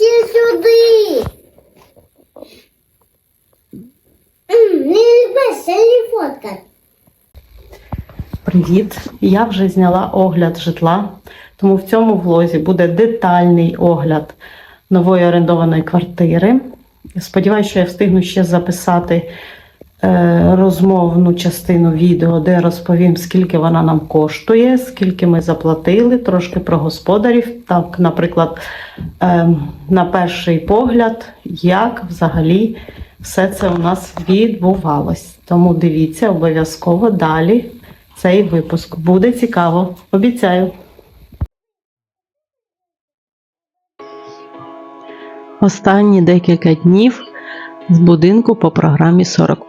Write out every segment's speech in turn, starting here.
Всі сюди. М, Не фотка. Привіт! Я вже зняла огляд житла, тому в цьому влозі буде детальний огляд нової орендованої квартири. Сподіваюся, що я встигну ще записати розмовну частину відео, де розповім, скільки вона нам коштує, скільки ми заплатили, трошки про господарів. Так, наприклад, е, на перший погляд, як взагалі все це у нас відбувалось. Тому дивіться обов'язково далі цей випуск. Буде цікаво, обіцяю. Останні декілька днів з будинку по програмі 40.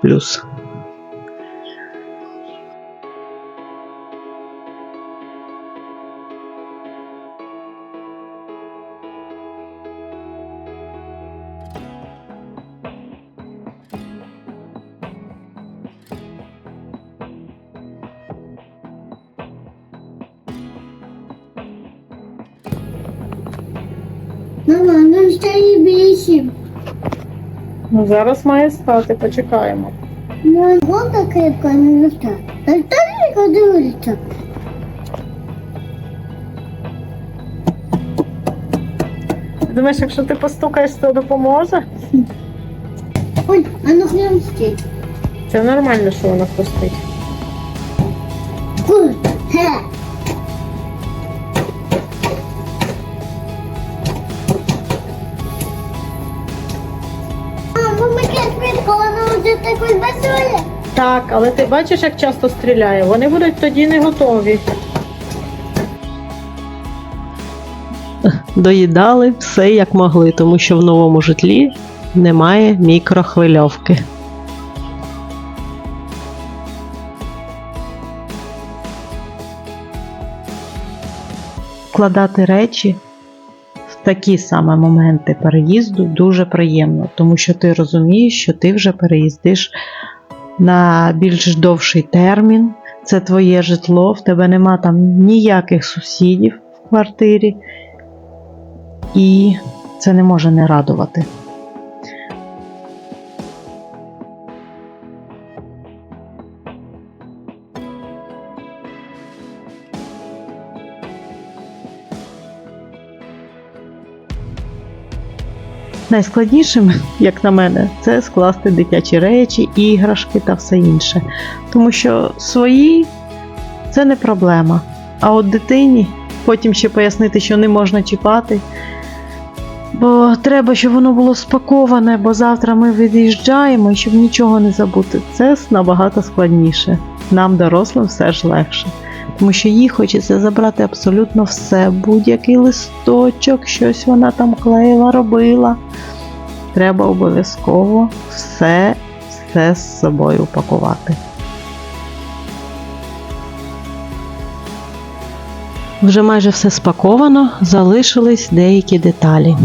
Зараз має стати, почекаємо. Мого крепко не росте. Та старенько дивиться. Думаєш, якщо ти постукаєш, то допоможе? Ой, а ну хрестить. Це нормально, що вона хрустить. Хе. Вона вже. Так, але ти бачиш, як часто стріляє? Вони будуть тоді не готові. Доїдали все як могли, тому що в новому житлі немає мікрохвильовки. Вкладати речі такі саме моменти переїзду дуже приємно, тому що ти розумієш, що ти вже переїздиш на більш довший термін. Це твоє житло, в тебе нема там ніяких сусідів в квартирі, і це не може не радувати. Найскладнішим, як на мене, це скласти дитячі речі, іграшки та все інше. Тому що свої це не проблема. А от дитині потім ще пояснити, що не можна чіпати. Бо треба, щоб воно було спаковане, бо завтра ми від'їжджаємо, щоб нічого не забути. Це набагато складніше. Нам, дорослим, все ж легше. Тому що їй хочеться забрати абсолютно все, будь-який листочок, щось вона там клеїла, робила. Треба обов'язково все, все з собою упакувати. Вже майже все спаковано, залишились деякі деталі.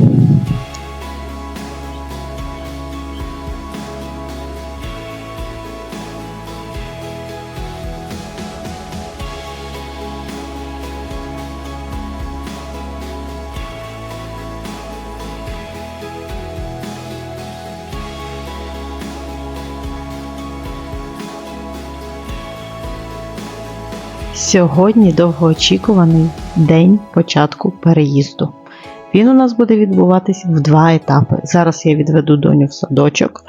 Сьогодні довгоочікуваний день початку переїзду. Він у нас буде відбуватись в два етапи. Зараз я відведу доню в садочок.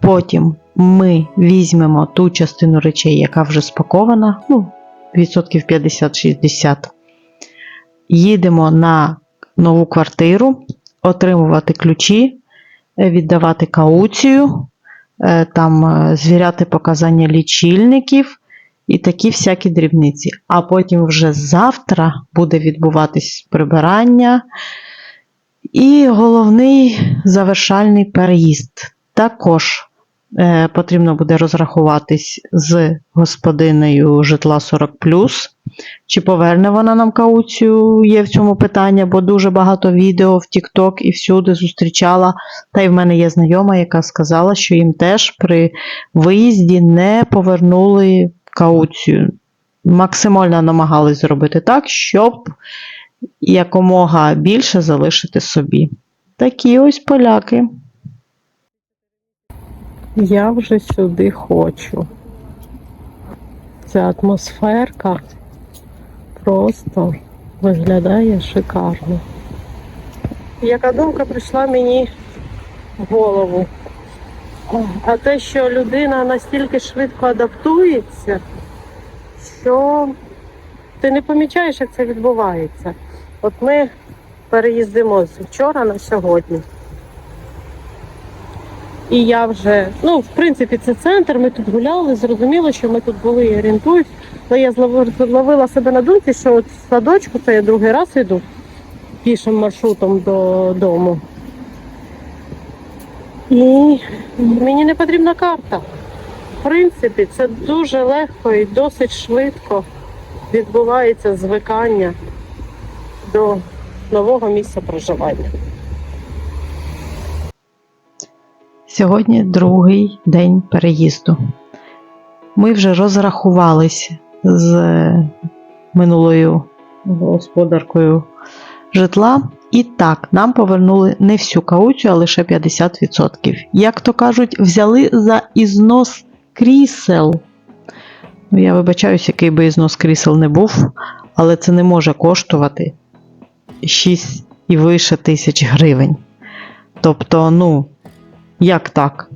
Потім ми візьмемо ту частину речей, яка вже спакована, ну, відсотків 50-60. Їдемо на нову квартиру, отримувати ключі, е, віддавати кауцію, е, там е, звіряти показання лічильників і такі всякі дрібниці. А потім вже завтра буде відбуватись прибирання і головний завершальний переїзд. Також е, потрібно буде розрахуватись з господинею житла 40 чи поверне вона нам кауцію, є в цьому питання, бо дуже багато відео в TikTok і всюди зустрічала. Та й в мене є знайома, яка сказала, що їм теж при виїзді не повернули кауцію. Максимально намагались зробити так, щоб якомога більше залишити собі. такі ось поляки. Я вже сюди хочу. Ця атмосферка просто виглядає шикарно. Яка думка прийшла мені в голову? А те, що людина настільки швидко адаптується, що ти не помічаєш, як це відбувається. От ми переїздимо з вчора на сьогодні. І я вже, ну, в принципі, це центр, ми тут гуляли, зрозуміло, що ми тут були і орієнтуюсь. Але я злови- зловила себе на думці, що от садочку, це я другий раз йду пішим маршрутом додому. І мені не потрібна карта. В принципі, це дуже легко і досить швидко відбувається звикання до нового місця проживання. Сьогодні другий день переїзду. Ми вже розрахувались з минулою господаркою житла. І так, нам повернули не всю кауцію, а лише 50%. Як то кажуть, взяли за ізнос крісел. Ну, я вибачаюсь, який би ізнос крісел не був, але це не може коштувати 6 і вище тисяч гривень. Тобто, ну, як так?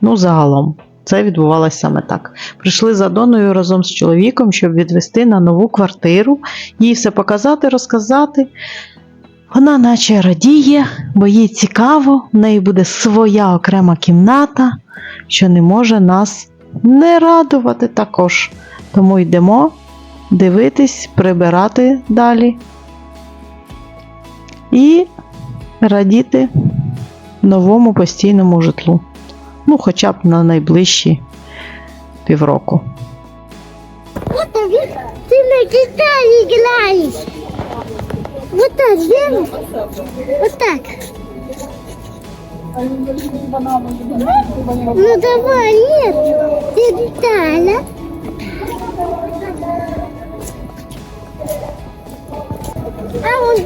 Ну, загалом, це відбувалося саме так. Прийшли за Доною разом з чоловіком, щоб відвести на нову квартиру, їй все показати, розказати. Вона наче радіє, бо їй цікаво, в неї буде своя окрема кімната, що не може нас не радувати також. Тому йдемо дивитись, прибирати далі і радіти новому постійному житлу. Ну, хоча б на найближчі півроку. Ты на гитаре играешь. Так, сделай. Вот так. Ну давай, нет. Ты гитара. А он?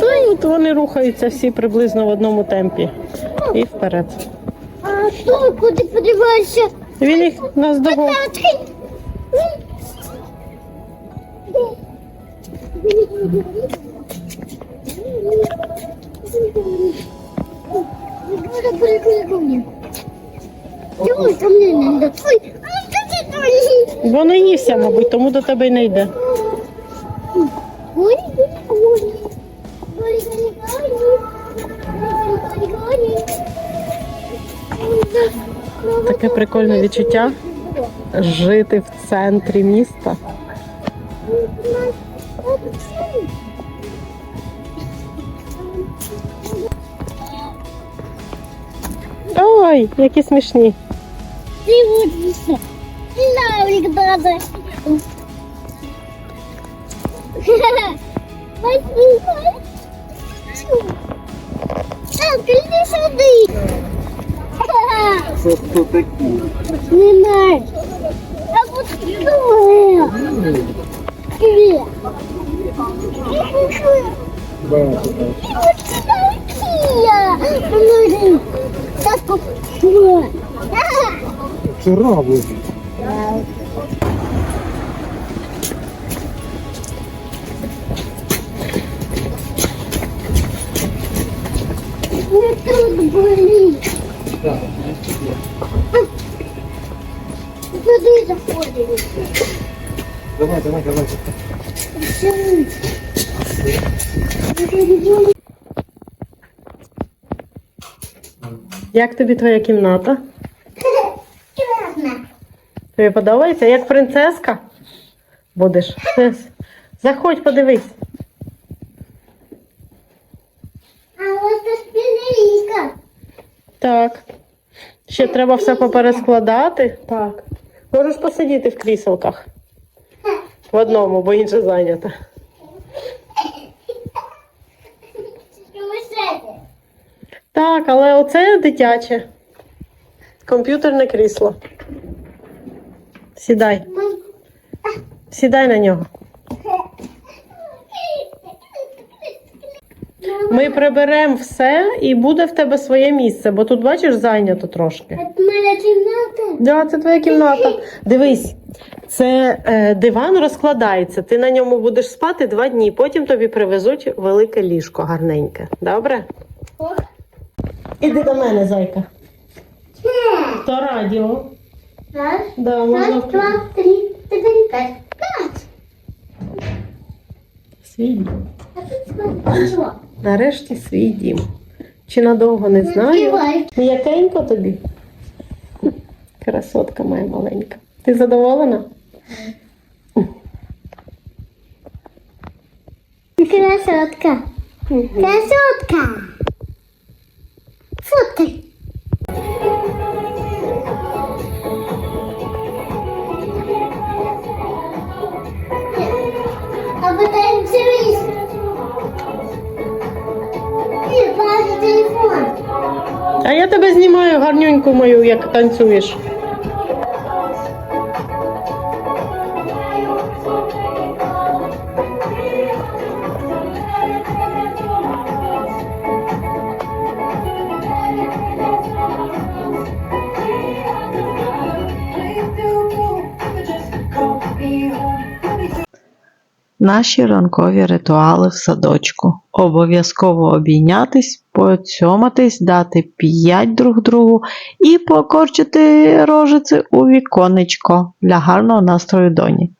Та й от вони рухаються всі приблизно в одному темпі. І вперед. А ты куда подеваешься? Він їх наздогон. Не ївся, мабуть, тому до тебе й не йде. Таке прикольне відчуття жити в центрі міста. Ой, які смішні. Еще. Лаврик. Спасибо. Так, иди сюда. Це хто такі? Не знаю. А вот кто? Привет. Да, И вот такие. Смотри. Так вот. Вот. Вчора возить. Мне тут болит. Куда заходим? Давай, давай, давай. Як тобі твоя кімната? Тобі подобається? Як принцеска? Будеш. Заходь, подивись. А вот тут пилика. Так. Ще треба все поперескладати. Так. Можеш посидіти в кріселках. В одному, бо інше зайнято. Так, але оце дитяче. Комп'ютерне крісло. Сідай. Сідай на нього. Ми приберемо все і буде в тебе своє місце, бо тут бачиш зайнято трошки. Это моя кімната. Да, це твоя кімната. Дивись, це е, диван розкладається. Ти на ньому будеш спати два дні. Потім тобі привезуть велике ліжко гарненьке. Добре? Ох. Іди до мене, зайка. То радіо. Раз, Да, можна раз, два, три, четыре, пять. Пять. свій дім. А тут смотри. Нарешті свій дім. Чи надовго не знаю. М'якенько тобі. Красотка моя маленька. Ти задоволена? Красотка. Красотка. Фоткай. А потанцуй. Ты бачиш телефон. А я тебе знімаю гарнюньку мою, як танцюєш. Наші ранкові ритуали в садочку. Обов'язково обійнятись, поцьоматись, дати п'ять друг другу і покорчити рожиці у віконечко для гарного настрою доні.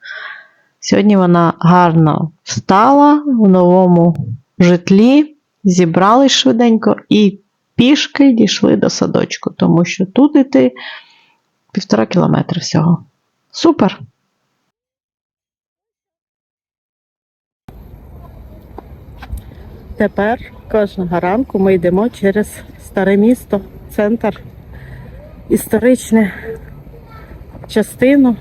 Сьогодні вона гарно встала в новому житлі, зібрались швиденько і пішки дійшли до садочку, тому що тут іти півтора кілометри всього. Супер! Тепер кожного ранку ми йдемо через старе місто, центр, історичне частину.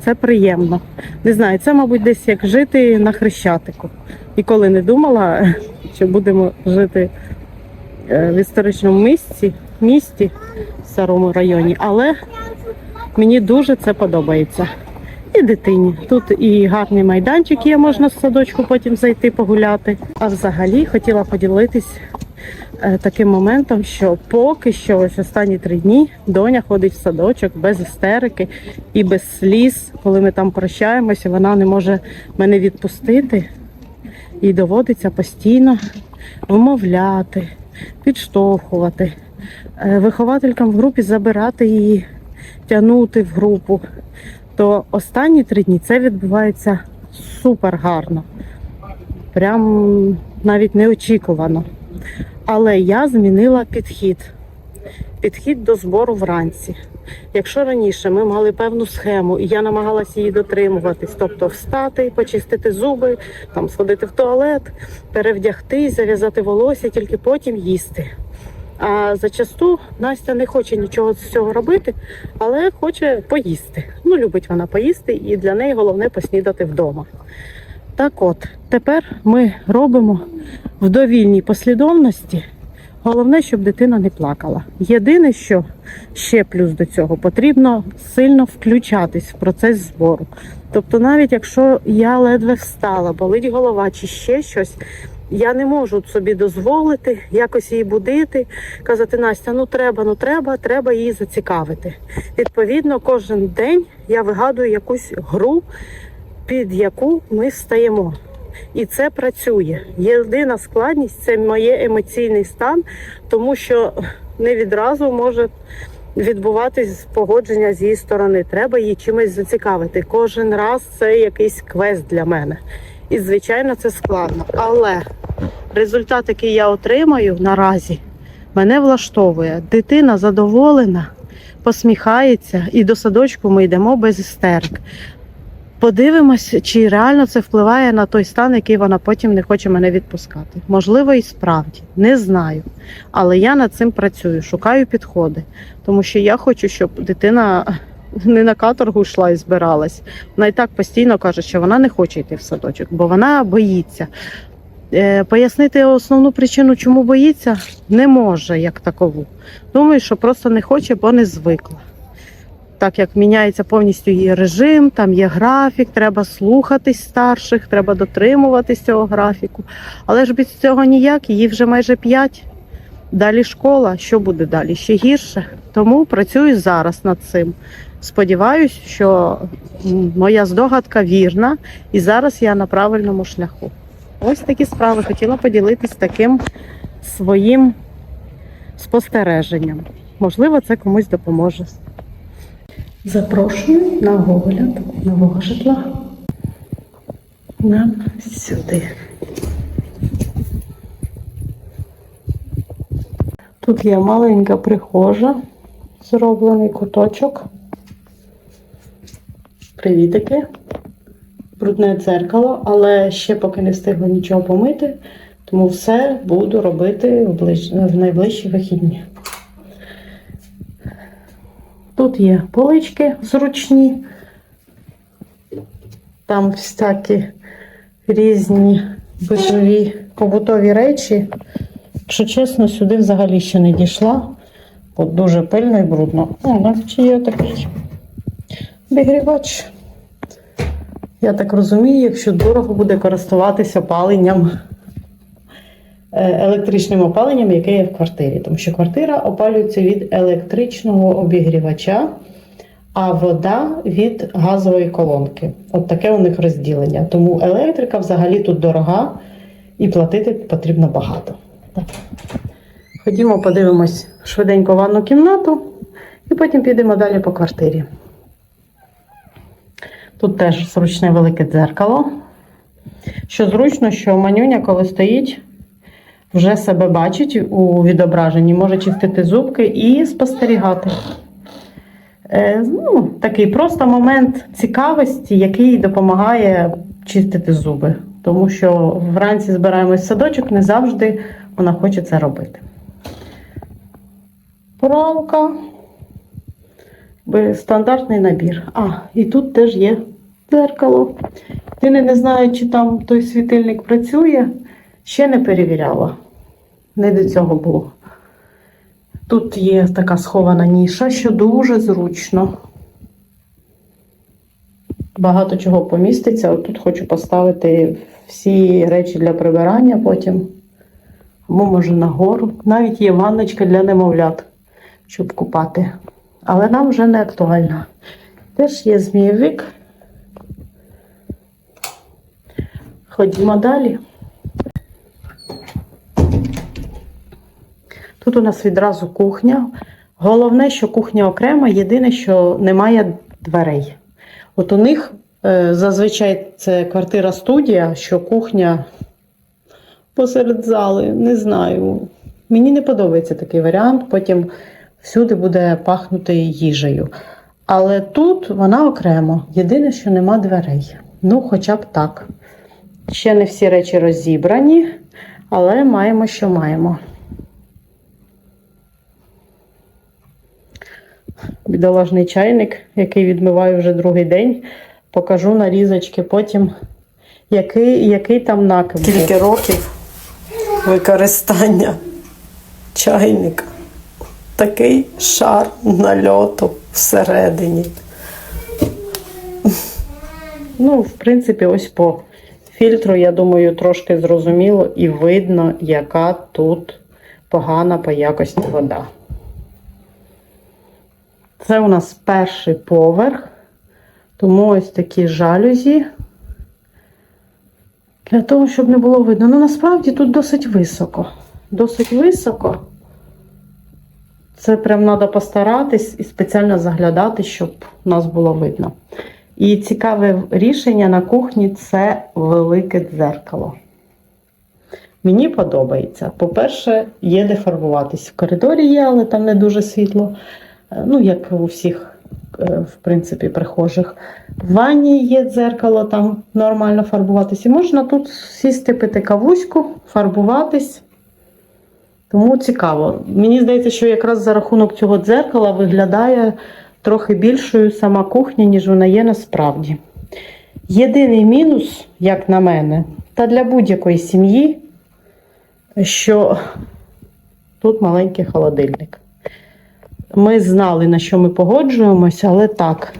Це приємно. Не знаю, це, мабуть, десь як жити на Хрещатику. Ніколи не думала, що будемо жити е, в історичному місці, місті в старому районі, але мені дуже це подобається. І дитині. Тут і гарний майданчик є, можна з садочку потім зайти погуляти. А взагалі хотіла поділитись е, таким моментом, що поки що ось останні три дні доня ходить в садочок без істерики і без сліз. Коли ми там прощаємося, вона не може мене відпустити. Їй доводиться постійно вмовляти, підштовхувати, е, вихователькам в групі забирати її, тягнути в групу то останні три дні це відбувається супер гарно. Прям навіть неочікувано. Але я змінила підхід. Підхід до збору вранці. Якщо раніше ми мали певну схему, і я намагалася її дотримуватись, тобто встати, почистити зуби, там сходити в туалет, перевдягтись, зав'язати волосся, тільки потім їсти. А зачасту Настя не хоче нічого з цього робити, але хоче поїсти. Ну, любить вона поїсти, і для неї головне поснідати вдома. Так от, тепер ми робимо в довільній послідовності. Головне, щоб дитина не плакала. Єдине, що ще плюс до цього, потрібно сильно включатись в процес збору. Тобто, навіть якщо я ледве встала, болить голова чи ще щось, я не можу собі дозволити якось її будити, казати, Настя, ну треба, ну треба, треба її зацікавити. Відповідно, кожен день я вигадую якусь гру, під яку ми встаємо. І це працює. Єдина складність це моє емоційний стан, тому що не відразу може відбуватись погодження з її сторони. Треба її чимось зацікавити. Кожен раз це якийсь квест для мене. І, звичайно, це складно. Але результат, який я отримаю наразі, мене влаштовує. Дитина задоволена, посміхається, і до садочку ми йдемо без істерик. Подивимось, чи реально це впливає на той стан, який вона потім не хоче мене відпускати. Можливо, і справді не знаю. Але я над цим працюю, шукаю підходи, тому що я хочу, щоб дитина не на каторгу йшла і збиралась. Вона і так постійно каже, що вона не хоче йти в садочок, бо вона боїться. Е, Пояснити основну причину, чому боїться, не може як такову. Думаю, що просто не хоче, бо не звикла. так як міняється повністю її режим, там є графік, треба слухатись старших, треба дотримуватись цього графіку. Але ж без цього ніяк, їй вже майже 5. Далі школа, що буде далі? Ще гірше. Тому працюю зараз над цим. Сподіваюсь, що моя здогадка вірна, і зараз я на правильному шляху. Ось такі справи. Хотіла поділитись таким своїм спостереженням. Можливо, це комусь допоможе. Запрошую на огляд нового житла. Нам сюди. Тут є маленька прихожа, зроблений куточок. Привітики. Брудне дзеркало, але ще поки не встигла нічого помити, тому все буду робити в, ближ... найближчі вихідні. Тут є полички зручні, там всякі різні битові побутові речі. Якщо чесно, сюди взагалі ще не дійшла, бо дуже пильно і брудно. О, навіть є такий обігрівач. Я так розумію, якщо дорого буде користуватися опаленням, е, електричним опаленням, яке є в квартирі. Тому що квартира опалюється від електричного обігрівача, а вода від газової колонки. От таке у них розділення. Тому електрика взагалі тут дорога і платити потрібно багато. Ходімо, подивимось швиденько ванну кімнату і потім підемо далі по квартирі. Тут теж зручне велике дзеркало. Що зручно, що манюня, коли стоїть, вже себе бачить у відображенні, може чистити зубки і спостерігати. Е, ну, такий просто момент цікавості, який допомагає чистити зуби. Тому що вранці збираємось в садочок, не завжди вона хоче це робити. Пралка. Стандартний набір. А, і тут теж є дзеркало. Єдине не знаю, чи там той світильник працює. Ще не перевіряла. Не до цього було. Тут є така схована ніша, що дуже зручно. Багато чого поміститься. От тут хочу поставити всі речі для прибирання потім. Або може нагору. Навіть є ванночка для немовлят, щоб купати. Але нам вже не актуально. Теж є змійовик. Ходімо далі. Тут у нас відразу кухня. Головне, що кухня окрема, єдине, що немає дверей. От у них е, зазвичай це квартира-студія, що кухня посеред зали, не знаю. Мені не подобається такий варіант, потім всюди буде пахнути їжею. Але тут вона окремо. Єдине, що нема дверей. Ну, хоча б так. Ще не всі речі розібрані, але маємо, що маємо. Бідолажний чайник, який відмиваю вже другий день. Покажу нарізочки потім, який, який там накип. Скільки років використання чайника. Такий шар нальоту всередині. Ну, в принципі, ось по фільтру, я думаю, трошки зрозуміло і видно, яка тут погана по якості вода. Це у нас перший поверх, тому ось такі жалюзі. Для того, щоб не було видно. Ну, насправді тут досить високо. Досить високо. Це прям треба постаратись і спеціально заглядати, щоб нас було видно. І цікаве рішення на кухні це велике дзеркало. Мені подобається. По-перше, є де фарбуватись. В коридорі є, але там не дуже світло. Е, Ну, як у всіх, е, в принципі, прихожих. В ванні є дзеркало, там нормально фарбуватись. І можна тут сісти, пити кавуську, фарбуватись. Тому цікаво. Мені здається, що якраз за рахунок цього дзеркала виглядає трохи більшою сама кухня, ніж вона є насправді. Єдиний мінус, як на мене, та для будь-якої сім'ї, що тут маленький холодильник. ми знали, на що ми погоджуємося, але так.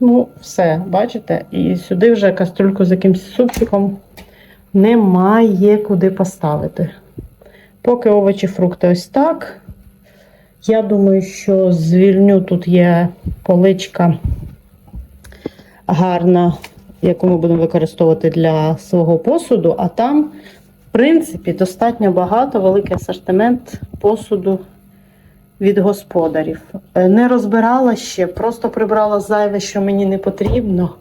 Ну, все, бачите? І сюди вже кастрюльку з якимось супчиком немає куди поставити. Поки овочі, фрукти ось так. Я думаю, що звільню тут є поличка гарна, яку ми будемо використовувати для свого посуду, а там, в принципі, достатньо багато, великий асортимент посуду від господарів. Е, Не розбирала ще, просто прибрала зайве, що мені не потрібно,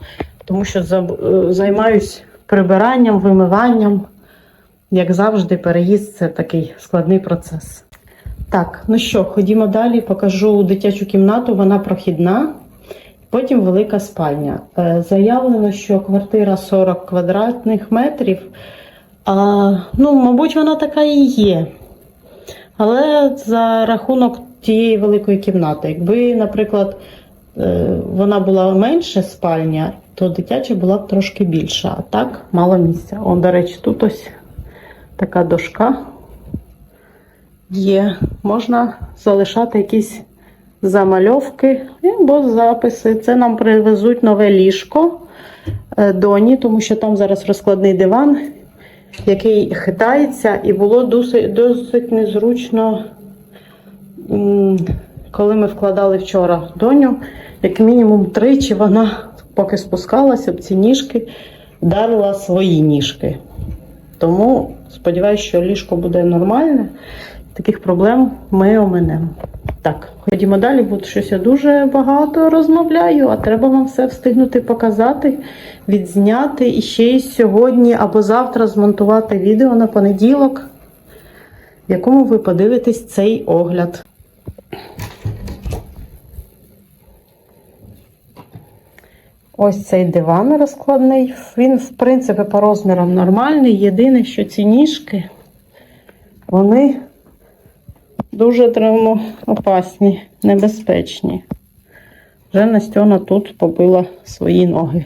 тому що е, займаюсь прибиранням, вимиванням. Як завжди, переїзд це такий складний процес. Так, ну що, ходімо далі, покажу дитячу кімнату, вона прохідна. Потім велика спальня. Е, Заявлено, що квартира 40 квадратних метрів. А, ну, мабуть, вона така і є. Але за рахунок тієї великої кімнати. Якби, наприклад, е, вона була менше спальня, то дитяча була б трошки більша. А так, мало місця. Он, до речі, тут ось така дошка є. Можна залишати якісь замальовки або записи. Це нам привезуть нове ліжко е, доні, тому що там зараз розкладний диван, який хитається, і було досить, досить незручно, коли ми вкладали вчора доню. Як мінімум тричі вона, поки спускалася об ці ніжки, вдарила свої ніжки. Тому сподіваюся, що ліжко буде нормальне. Таких проблем ми оминемо. Так, ходімо далі, бо щось я дуже багато розмовляю, а треба вам все встигнути показати, відзняти і ще й сьогодні або завтра змонтувати відео на понеділок, в якому ви подивитесь цей огляд. Ось цей диван розкладний. Він, в принципі, по розмірам нормальний. Єдине, що ці ніжки, вони дуже травмоопасні, небезпечні. Вже Настьона тут побила свої ноги,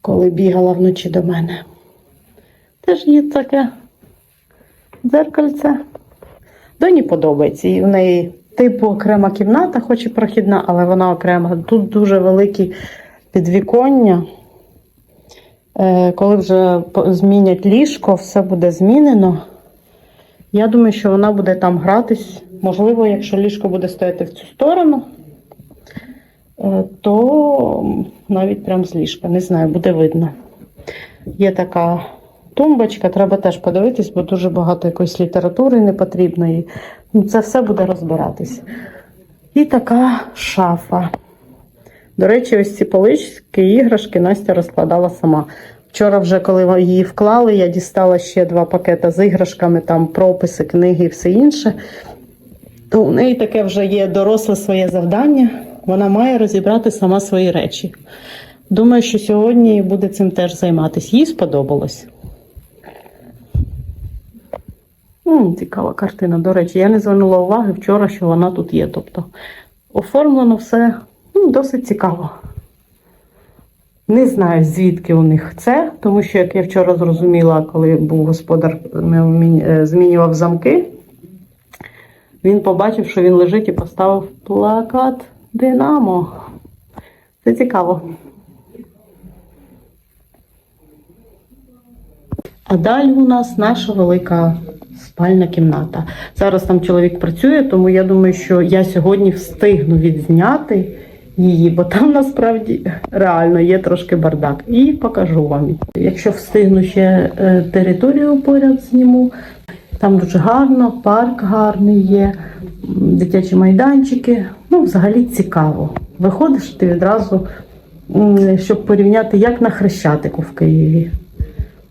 коли бігала вночі до мене. Теж є таке дзеркальце. Доні подобається. І в неї типу окрема кімната, хоч і прохідна, але вона окрема. Тут дуже великі підвіконня. Е, Коли вже змінять ліжко, все буде змінено. Я думаю, що вона буде там гратись. Можливо, якщо ліжко буде стояти в цю сторону, е, то навіть прям з ліжка. Не знаю, буде видно. Є така тумбочка, треба теж подивитись, бо дуже багато якоїсь літератури непотрібної. Ну, Це все буде розбиратись. І така шафа. До речі, ось ці полички, іграшки Настя розкладала сама. Вчора, вже коли її вклали, я дістала ще два пакети з іграшками, там прописи, книги і все інше. То у неї таке вже є доросле своє завдання. Вона має розібрати сама свої речі. Думаю, що сьогодні буде цим теж займатися. Їй сподобалось. М, цікава картина. До речі, я не звернула уваги вчора, що вона тут є. Тобто оформлено все ну, досить цікаво. Не знаю, звідки у них це, тому що, як я вчора зрозуміла, коли був господар е, змінював замки, він побачив, що він лежить і поставив плакат Динамо. Це цікаво. А далі у нас наша велика спальна кімната. Зараз там чоловік працює, тому я думаю, що я сьогодні встигну відзняти її, бо там насправді реально є трошки бардак. І покажу вам. Якщо встигну ще е, територію поряд зніму. Там дуже гарно, парк гарний є, дитячі майданчики. Ну, взагалі цікаво. Виходиш ти відразу, щоб порівняти, як на Хрещатику в Києві.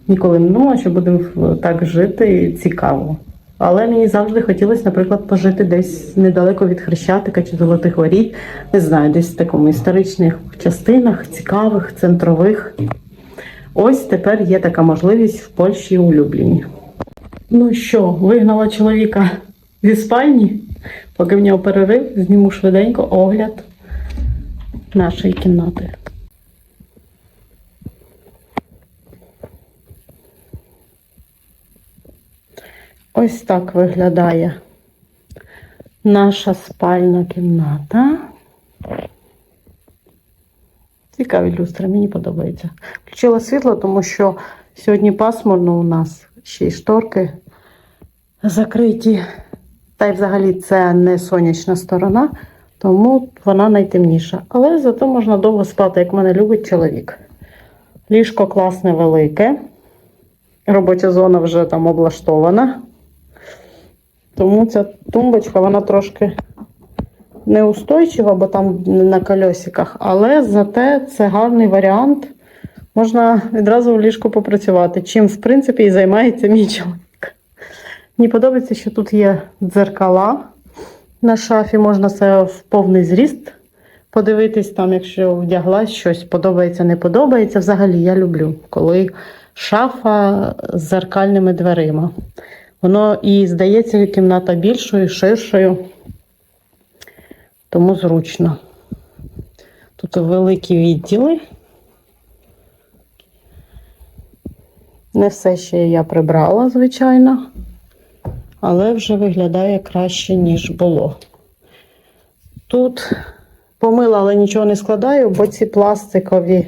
Ніколи не думала, що будемо так жити цікаво. Але мені завжди хотілося, наприклад, пожити десь недалеко від Хрещатика чи Золотих Воріт. Не знаю, десь в такому історичних частинах, цікавих, центрових. Ось тепер є така можливість в Польщі у Любліні. Ну що, вигнала чоловіка зі спальні, поки в нього перерив, зніму швиденько огляд нашої кімнати. Ось так виглядає наша спальна кімната. Цікаві люстри, мені подобається. Включила світло, тому що сьогодні пасмурно у нас ще й шторки закриті. Та й взагалі це не сонячна сторона, тому вона найтемніша. Але зато можна довго спати, як мене любить чоловік. Ліжко класне велике. Робоча зона вже там облаштована. Тому ця тумбочка, вона трошки неустойчива, бо там на кольосиках, але зате це гарний варіант. Можна відразу в ліжку попрацювати, чим, в принципі, і займається мій чоловік. Мені подобається, що тут є дзеркала. На шафі можна це в повний зріст подивитись, там, якщо вдяглась щось, подобається, не подобається. Взагалі я люблю, коли шафа з зеркальними дверима. Воно і здається кімната більшою, ширшою, тому зручно. Тут великі відділи. Не все ще я прибрала, звичайно, але вже виглядає краще, ніж було. Тут помила, але нічого не складаю, бо ці пластикові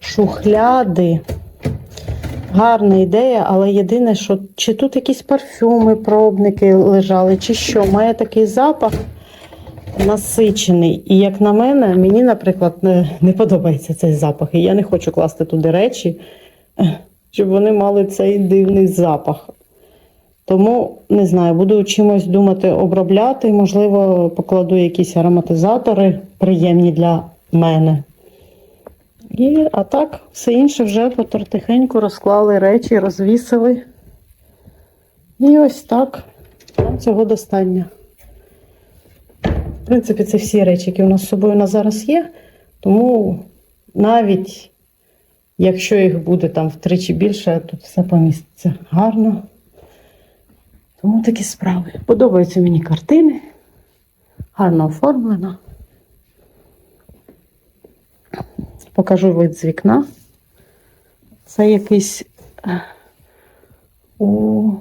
шухляди. Гарна ідея, але єдине, що чи тут якісь парфюми, пробники лежали, чи що, має такий запах насичений. І як на мене, мені, наприклад, не, не подобається цей запах. І я не хочу класти туди речі, щоб вони мали цей дивний запах. Тому не знаю, буду чимось думати обробляти. Можливо, покладу якісь ароматизатори приємні для мене. І, а так, все інше вже потихеньку розклали речі, розвісили. І ось так. Цього достатньо. В принципі, це всі речі, які у нас з собою на зараз є. Тому навіть якщо їх буде там втричі більше, тут все поміститься гарно. Тому такі справи. Подобаються мені картини. Гарно оформлено. Покажу вид з вікна. Це якийсь е, у...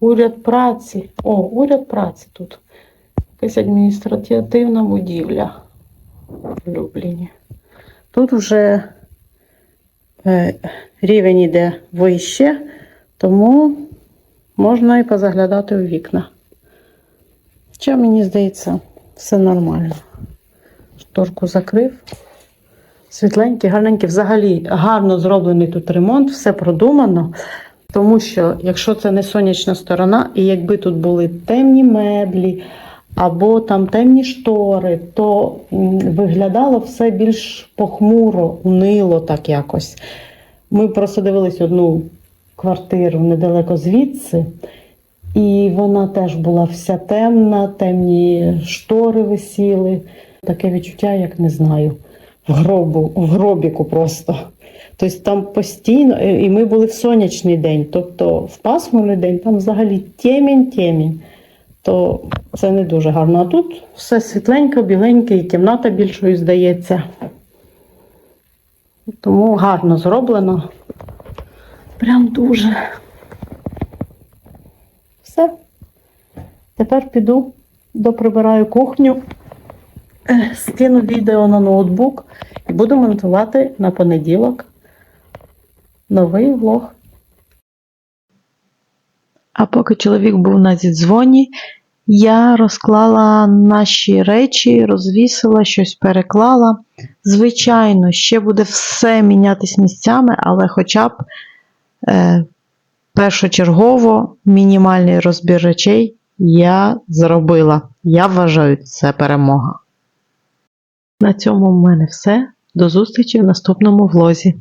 уряд праці. О, уряд праці тут. Якась адміністративна будівля в Любліні. Тут вже е, рівень іде вище, тому можна і позаглядати у вікна. Хоча, мені здається, все нормально. Шторку закрив. Світленький, гарненький. Взагалі гарно зроблений тут ремонт, все продумано. Тому що, якщо це не сонячна сторона, і якби тут були темні меблі або там темні штори, то виглядало все більш похмуро, унило так якось. Ми просто дивились одну квартиру недалеко звідси, і вона теж була вся темна, темні штори висіли. Таке відчуття, як не знаю, в гробу, в гробіку просто. Тобто там постійно, і ми були в сонячний день, тобто в пасмурний день там взагалі темінь-темінь. То це не дуже гарно. А тут все світленько, біленьке, і кімната більшою здається. Тому гарно зроблено. Прям дуже. Все. Тепер піду, доприбираю кухню, скину відео на ноутбук і буду монтувати на понеділок новий влог. А поки чоловік був на зідзвоні, я розклала наші речі, розвісила, щось переклала. Звичайно, ще буде все мінятись місцями, але хоча б е, першочергово мінімальний розбір речей я зробила. Я вважаю, це перемога. На цьому в мене все. До зустрічі в наступному влозі.